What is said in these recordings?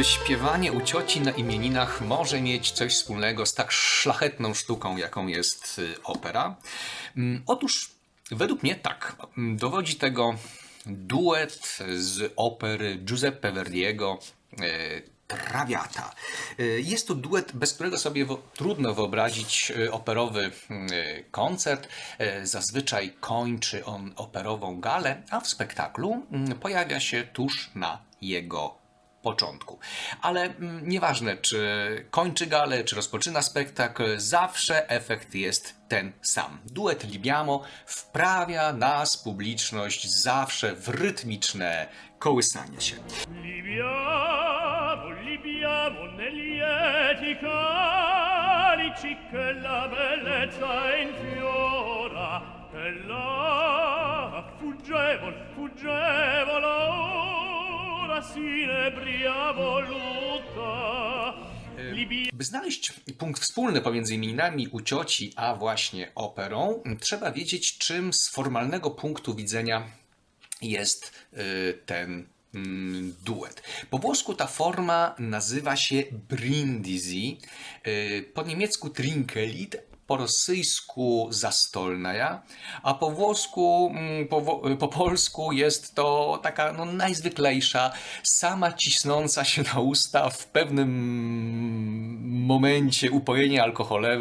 czy śpiewanie u cioci na imieninach może mieć coś wspólnego z tak szlachetną sztuką, jaką jest y, opera? Mm, Otóż według mnie tak. Mm, Dowodzi tego duet z opery Giuseppe Verdiego y, Traviata. Y, Jest to duet, bez którego sobie trudno wyobrazić y, operowy y, koncert. Zazwyczaj kończy on operową galę, a w spektaklu mm, pojawia się tuż na jego początku. Ale mm, nieważne, czy kończy galę, czy rozpoczyna spektakl, zawsze efekt jest ten sam. Duet Libiamo wprawia nas, publiczność, zawsze w rytmiczne kołysanie się. Libiamo, libiamo calici che la bellezza infiora e là fuggevol, fuggevol ora By znaleźć punkt wspólny pomiędzy imieninami u cioci a właśnie operą, trzeba wiedzieć, czym z formalnego punktu widzenia jest y, ten mm, duet. Po włosku ta forma nazywa się brindisi, y, po niemiecku trinkelit, po rosyjsku zastolnaja, a po włosku, mm, po, po polsku jest to taka no, najzwyklejsza, sama cisnąca się na usta w pewnym momencie upojenia alkohole,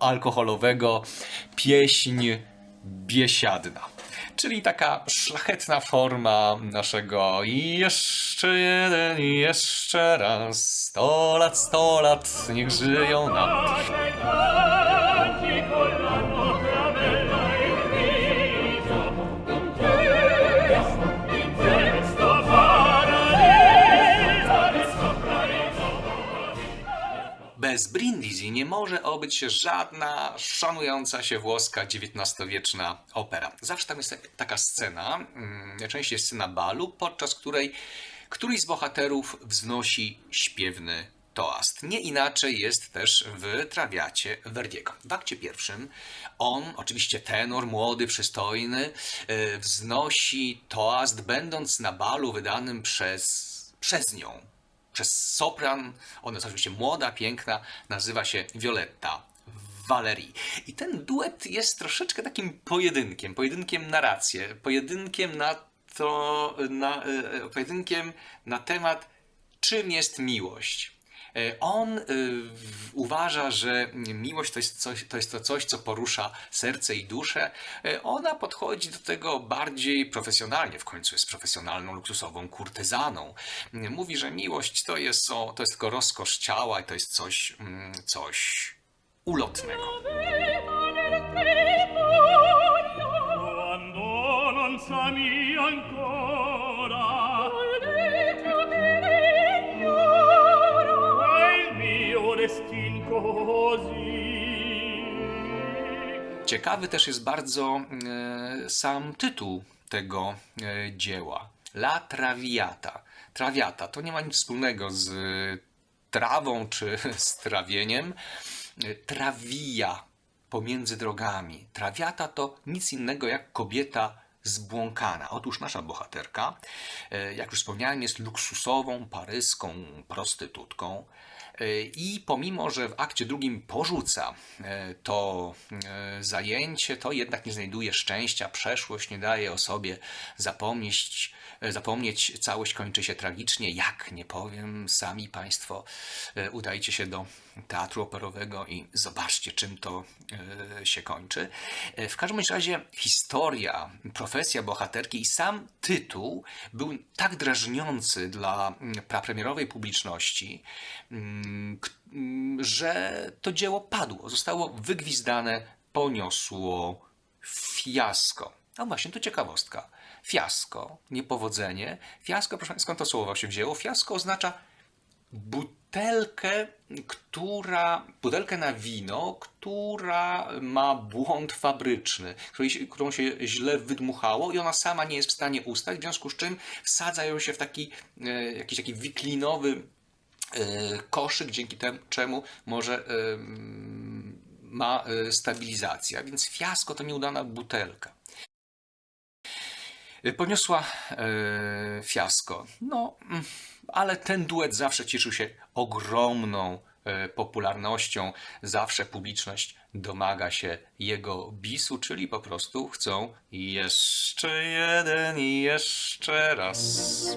alkoholowego pieśń biesiadna. Czyli taka szlachetna forma naszego jeszcze jeden, jeszcze raz, sto lat, sto lat, niech żyją nam. Bez Brindisi nie może obyć się żadna szanująca się włoska XIX-wieczna opera. Zawsze tam jest tak- taka scena, mm, najczęściej scena balu, podczas której któryś z bohaterów wznosi śpiewny toast. Nie inaczej jest też w trawiacie Verdiego. W akcie pierwszym on, oczywiście tenor, młody, przystojny, yy, wznosi toast, będąc na balu wydanym przez, przez nią, przez sopran, ona jest oczywiście młoda, piękna, nazywa się Violetta Valerii. I ten duet jest troszeczkę takim pojedynkiem, pojedynkiem na rację, pojedynkiem na to, na, e, pojedynkiem na temat, czym jest miłość. E, On w- uważa, że miłość to jest, coś, to jest to coś, co porusza serce i duszę. E, Ona podchodzi do tego bardziej profesjonalnie, w końcu jest profesjonalną, luksusową kurtyzaną. Mówi, że miłość to jest, to jest tylko rozkosz ciała i to jest coś, mm, coś ulotnego. Quando non s'ami ancora Ciekawy też jest bardzo e, sam tytuł tego e, dzieła. La Traviata. Traviata to nie ma nic wspólnego z trawą czy z trawieniem. E, Trawija pomiędzy drogami. Trawiata to nic innego jak kobieta zbłąkana. Otóż nasza bohaterka, e, jak już wspomniałem, jest luksusową paryską prostytutką. E, I pomimo, że w akcie drugim porzuca e, to zajęcie, to jednak nie znajduje szczęścia. Przeszłość nie daje o sobie zapomnieć, zapomnieć. Całość kończy się tragicznie. Jak nie powiem, sami Państwo udajcie się do teatru operowego i zobaczcie, czym to się kończy. W każdym razie historia, profesja bohaterki i sam tytuł był tak drażniący dla mm, prapremierowej publiczności, mm, mm, że to dzieło padło, zostało wygwizdane, poniosło fiasko. A właśnie, tu ciekawostka. Fiasko, niepowodzenie. Fiasko, proszę, skąd to słowo się wzięło? Fiasko oznacza butelkę, która, butelkę na wino, która ma błąd fabryczny, którą się źle wydmuchało i ona sama nie jest w stanie ustać, w związku z czym wsadza ją się w taki e, jakiś taki wiklinowy e, koszyk, dzięki temu, czemu może e, ma e, stabilizację. A więc fiasko to nieudana butelka. Y, poniosła e, fiasko. No, mm, ale ten duet zawsze cieszył się ogromną e, popularnością. Zawsze publiczność domaga się jego bisu, czyli po prostu chcą jeszcze jeden i jeszcze raz.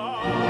oh